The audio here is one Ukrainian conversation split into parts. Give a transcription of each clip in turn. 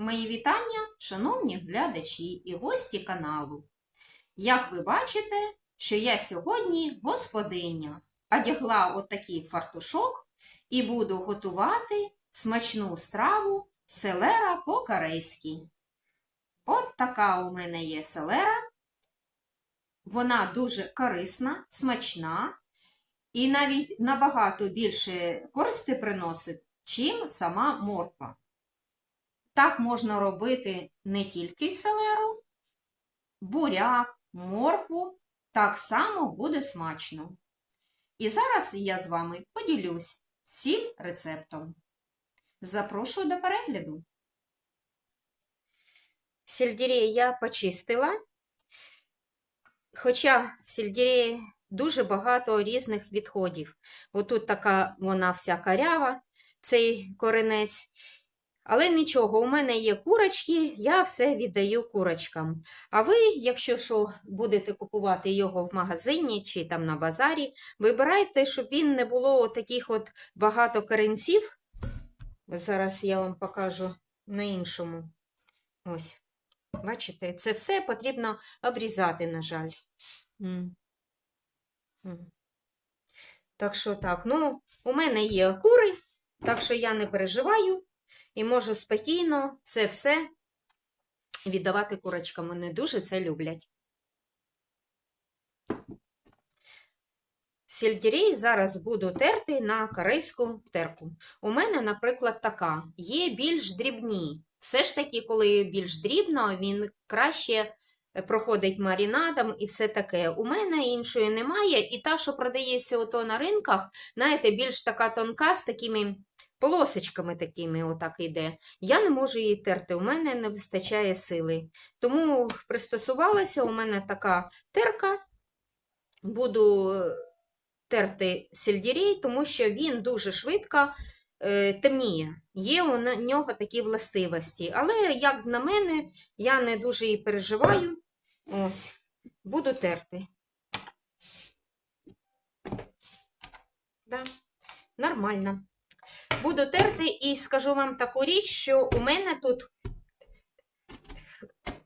Мої вітання, шановні глядачі і гості каналу. Як ви бачите, що я сьогодні господиня одягла отакий фартушок і буду готувати смачну страву селера по-корейськи. От така у мене є селера. Вона дуже корисна, смачна і навіть набагато більше користі приносить, чим сама морква. Так можна робити не тільки селеру, буряк, моркву, так само буде смачно. І зараз я з вами поділюсь цим рецептом. Запрошую до перегляду. Сельдерей я почистила, хоча в сельдереї дуже багато різних відходів. Отут така вона вся карява, цей коренець. Але нічого, у мене є курочки, я все віддаю курочкам. А ви, якщо що, будете купувати його в магазині чи там на базарі, вибирайте, щоб він не було таких от багато коренців. Зараз я вам покажу на іншому. Ось. Бачите, це все потрібно обрізати, на жаль. Так що так, ну, у мене є кури, так що я не переживаю і можу спокійно це все віддавати курочкам. Вони дуже це люблять. Сельдерей зараз буду терти на корейську терку. У мене, наприклад, така. Є більш дрібні. Все ж таки, коли більш дрібно, він краще проходить маринадом і все таке. У мене іншої немає, і та, що продається ото на ринках, знаєте, більш така тонка з такими полосочками такими отак йде. Я не можу її терти, у мене не вистачає сили. Тому пристосувалася, у мене така терка. Буду терти сельдерей, тому що він дуже швидко е, темніє. Є у нього такі властивості. Але, як на мене, я не дуже і переживаю. Ось, буду терти. Да, нормально. Буду терти і скажу вам таку річ, що у мене тут,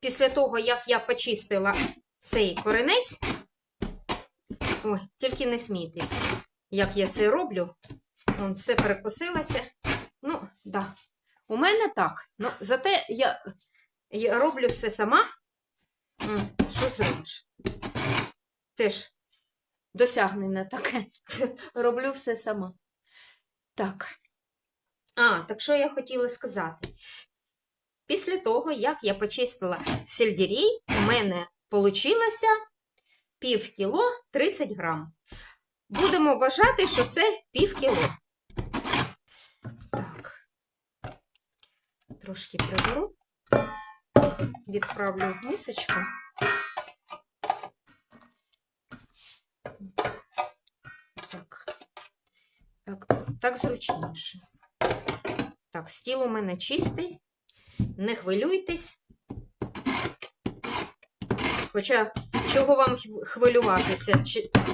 після того, як я почистила цей коренець, ой, тільки не смійтесь, як я це роблю, Вон, все перекосилося. Ну, да. У мене так. Ну, зате я, я роблю все сама. Що зробиш? Теж досягнення таке. Роблю все сама. Так. А, так що я хотіла сказати? Після того, як я почистила сельдерей, у мене вийшло пів кіло 30 грам. Будемо вважати, що це пів кіло. Так. Трошки приберу, відправлю в мисочку. Так. Так, так зручніше. Так, стіл у мене чистий. Не хвилюйтесь. Хоча, чого вам хвилюватися?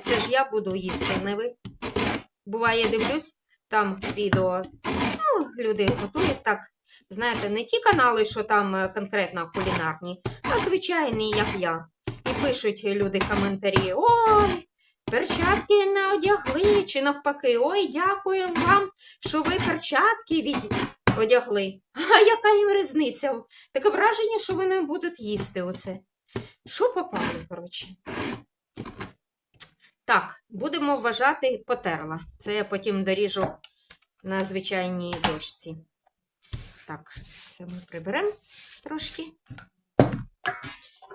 Це ж я буду їсти, не ви. Буває, дивлюсь, там відео. Ну, люди готують так. Знаєте, не ті канали, що там е, конкретно кулінарні, а звичайні, як я. І пишуть люди коментарі: Ой, перчатки не одягли, чи навпаки, ой, дякуємо вам, що ви перчатки від... одягли. А яка їм різниця? Таке враження, що вони будуть їсти оце. Що попало, коротше? Так, будемо вважати потерла. Це я потім доріжу на звичайній дошці. Так, це ми приберемо трошки.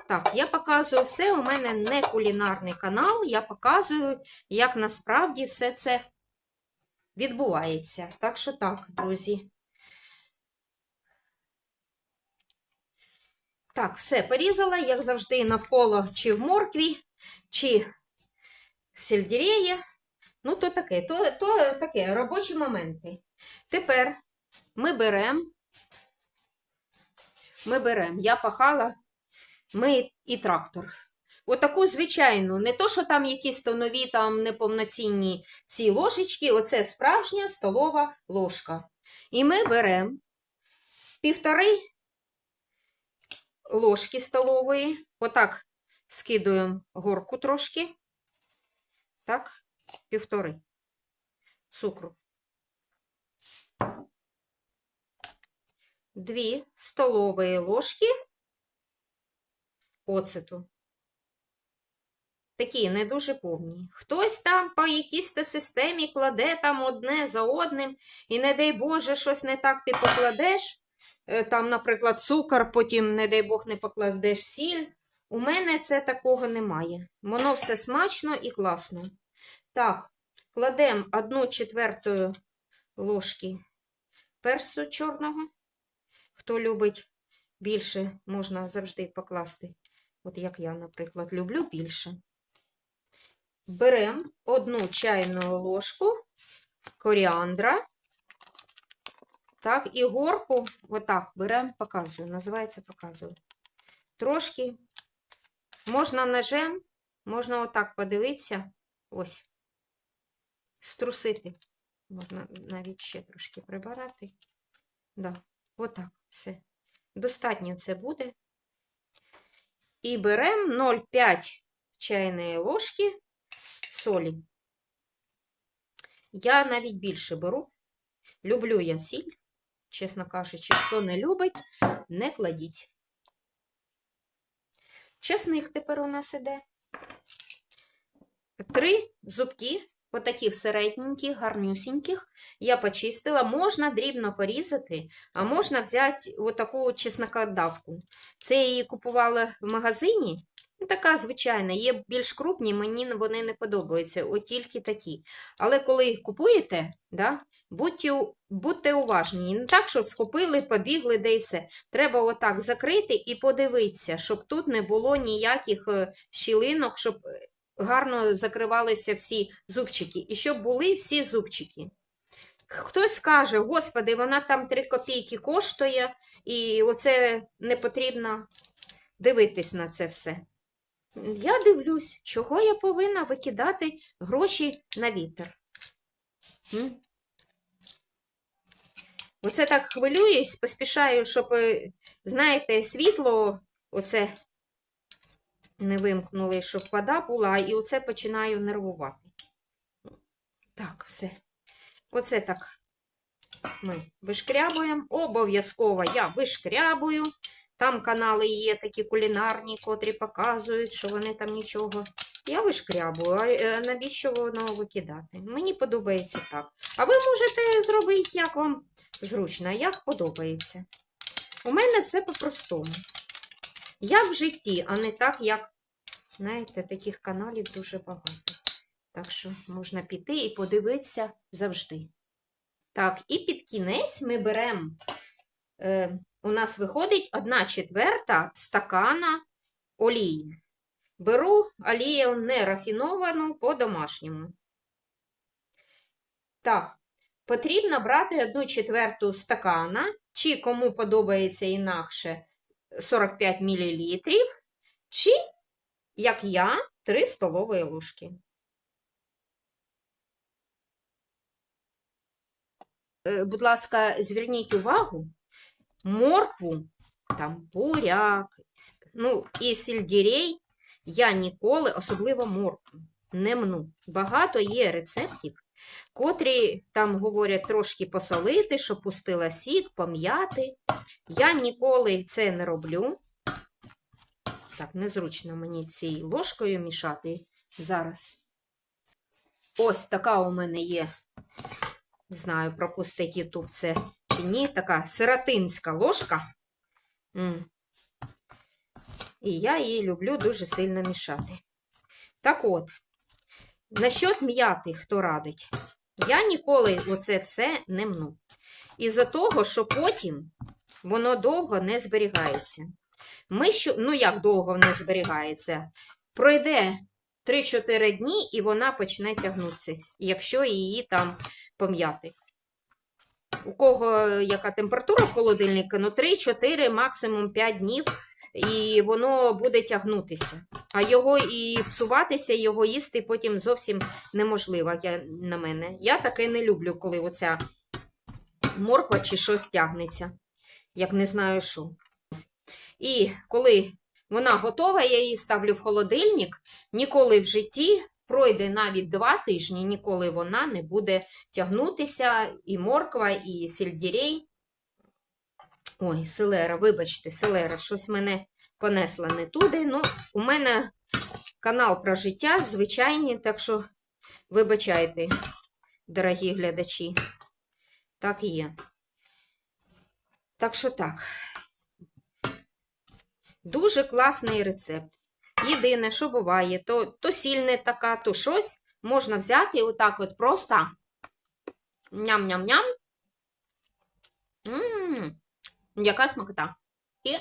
Так, я показую все. У мене не кулінарний канал. Я показую, як насправді все це відбувається. Так що так, друзі. Так, все порізала, як завжди, навколо чи в моркві, чи в сельдереї. Ну, то таке, то, то таке, робочі моменти. Тепер ми беремо, ми беремо, я пахала, ми і трактор. Отаку звичайну, не то, що там якісь то нові, там неповноцінні ці ложечки, оце справжня столова ложка. І ми беремо півтори ложки столової. Отак скидуємо горку трошки. Так, півтори цукру. Дві столові ложки оцету. Такі не дуже повні. Хтось там по якійсь системі кладе там одне за одним, і не дай Боже, щось не так ти покладеш. Е, Там, наприклад, цукор, потім, не дай Бог, не покладеш сіль. У мене це такого немає. Воно все смачно і класно. Так, кладемо одну четверту ложки персу чорного. Хто любить більше, можна завжди покласти. От як я, наприклад, люблю більше. Беремо одну чайну ложку коріандра. Так, і горку отак беремо, показую. Називається показую. Трошки. Можна ножем, можна отак подивитися. Ось. Струсити. Можна навіть ще трошки прибирати. Да, отак, все. Достатньо це буде. І беремо 0,5 чайної ложки солі. Я навіть більше беру. Люблю я сіль, чесно кажучи, хто не любить, не кладіть. Чесних тепер у нас іде. Три зубки, отаких середненьких, гарнюсіньких, я почистила. Можна дрібно порізати, а можна взяти отаку чеснокодавку. Це я її купувала в магазині. Ну, Така звичайна, є більш крупні, мені вони не подобаються, от тільки такі. Але коли купуєте, да, будьте, будьте уважні. Не так, що схопили, побігли, де і все. Треба отак закрити і подивитися, щоб тут не було ніяких е, щілинок, щоб е, гарно закривалися всі зубчики. І щоб були всі зубчики. Хтось скаже, господи, вона там 3 копійки коштує, і оце не потрібно дивитись на це все. Я дивлюсь, чого я повинна викидати гроші на вітер. Оце так хвилююсь, поспішаю, щоб, е, знаєте, світло оце не вимкнули, щоб вода була, і оце починаю нервувати. Так, все. Оце так ми вишкрябуємо. Обов'язково я вишкрябую. Там канали є такі кулінарні, котрі показують, що вони там нічого. Я вишкрябую, а е, навіщо воно викидати? Мені подобається так. А ви можете зробити, як вам зручно, як подобається. У мене все по-простому. Як в житті, а не так, як, знаєте, таких каналів дуже багато. Так що можна піти і подивитися завжди. Так, і під кінець ми беремо. Е, у нас виходить 1 четверта стакана олії. Беру олію нерафіновану по-домашньому. Так, потрібно брати 1 четверту стакана, чи кому подобається інакше 45 мл, чи, як я, 3 столові ложки. Е, Будь ласка, зверніть увагу, моркву, там буряк, ну і сельдерей я ніколи, особливо моркву, не мну. Багато є рецептів, котрі там говорять трошки посолити, щоб пустила сік, пом'яти. Я ніколи це не роблю. Так, незручно мені цією ложкою мішати зараз. Ось така у мене є, не знаю, пропустить YouTube це чи ні, така сиротинська ложка. І я її люблю дуже сильно мішати. Так от, насчет м'яти, хто радить, я ніколи оце все не мну. Із-за того, що потім воно довго не зберігається. Ми що, ну як довго не зберігається? Пройде 3-4 дні, і вона почне тягнутися, якщо її там пом'яти. У кого яка температура в холодильнику, ну 3-4, максимум 5 днів, і воно буде тягнутися. А його і псуватися, його їсти потім зовсім неможливо, я, на мене. Я таке не люблю, коли оця морква чи щось тягнеться, як не знаю що. І коли вона готова, я її ставлю в холодильник. Ніколи в житті пройде навіть два тижні, ніколи вона не буде тягнутися і морква, і сельдерей. Ой, селера, вибачте, селера, щось мене понесла не туди. Ну, у мене канал про життя звичайний, так що вибачайте, дорогі глядачі. Так є. Так що так. Дуже класний рецепт. Єдине, що буває, то, то сіль не така, то щось можна взяти і отак от просто ням-ням-ням. Яка смакота. І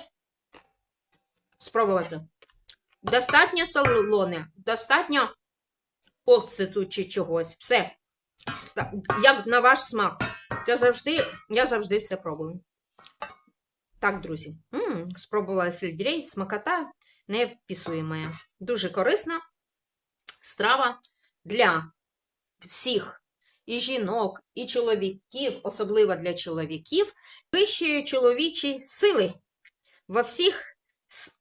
спробувати. Достатньо солоне, достатньо оцету чи чогось. Все. Як на ваш смак. Я завжди, я завжди все пробую. Так, друзі. М, спробувала сельдерей, смакота неописуєма. Дуже корисна страва для всіх і жінок, і чоловіків, особливо для чоловіків, вищої чоловічі сили во всіх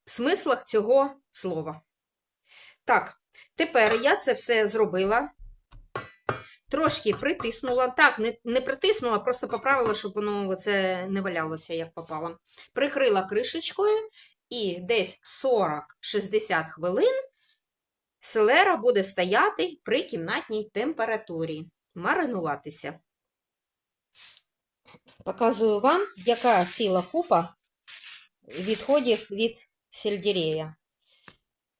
смислах цього слова. Так, тепер я це все зробила. Трошки притиснула. Так, не, не притиснула, просто поправила, щоб воно це не валялося, як попало. Прикрила кришечкою і десь 40-60 хвилин селера буде стояти при кімнатній температурі. Маринуватися. Показую вам, яка ціла купа відходів від сельдерея.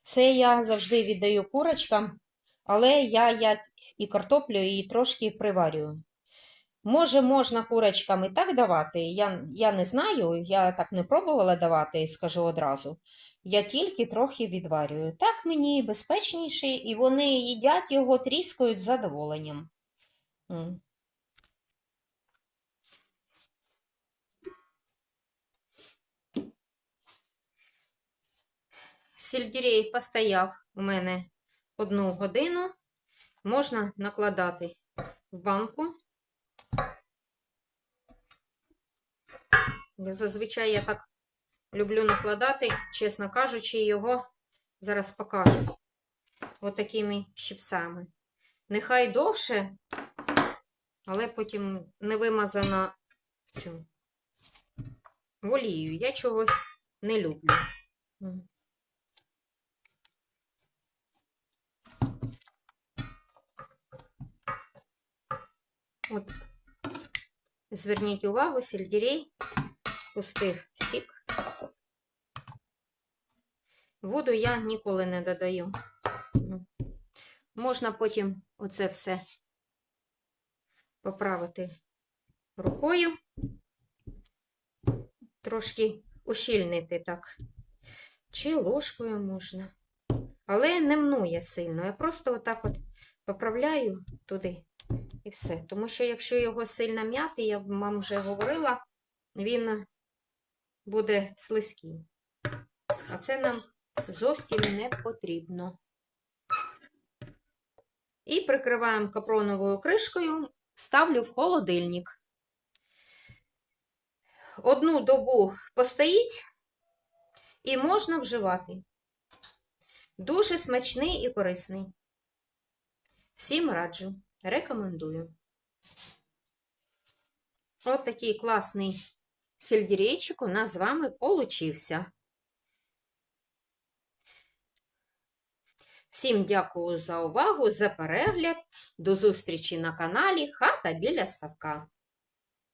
Це я завжди віддаю курочкам, але я, я і картоплю і трошки приварюю. Може, можна курочкам і так давати. Я, я не знаю, я так не пробувала давати, скажу одразу. Я тільки трохи відварюю. Так мені безпечніше, і вони їдять його, тріскають з задоволенням. М. Сельдерей постояв у мене одну годину. Можна накладати в банку. Зазвичай я так люблю накладати, чесно кажучи, його зараз покажу отакими щипцями. Нехай довше, але потім не вимазана цю олією. Я чогось не люблю. От. Зверніть увагу, сельдерей пустих сік. Воду я ніколи не додаю. Можна потім оце все поправити рукою, трошки ущільнити так. Чи ложкою можна. Але не мнує сильно. Я просто отак от поправляю туди і все. Тому що, якщо його сильно м'яти, я вам вже говорила, він буде слизький. А це нам зовсім не потрібно. І прикриваємо капроновою кришкою, ставлю в холодильник. Одну добу постоїть і можна вживати. Дуже смачний і корисний. Всім раджу, рекомендую. От такий класний сельдерейчик у нас з вами получився. Всім дякую за увагу, за перегляд. До зустрічі на каналі Хата біля ставка.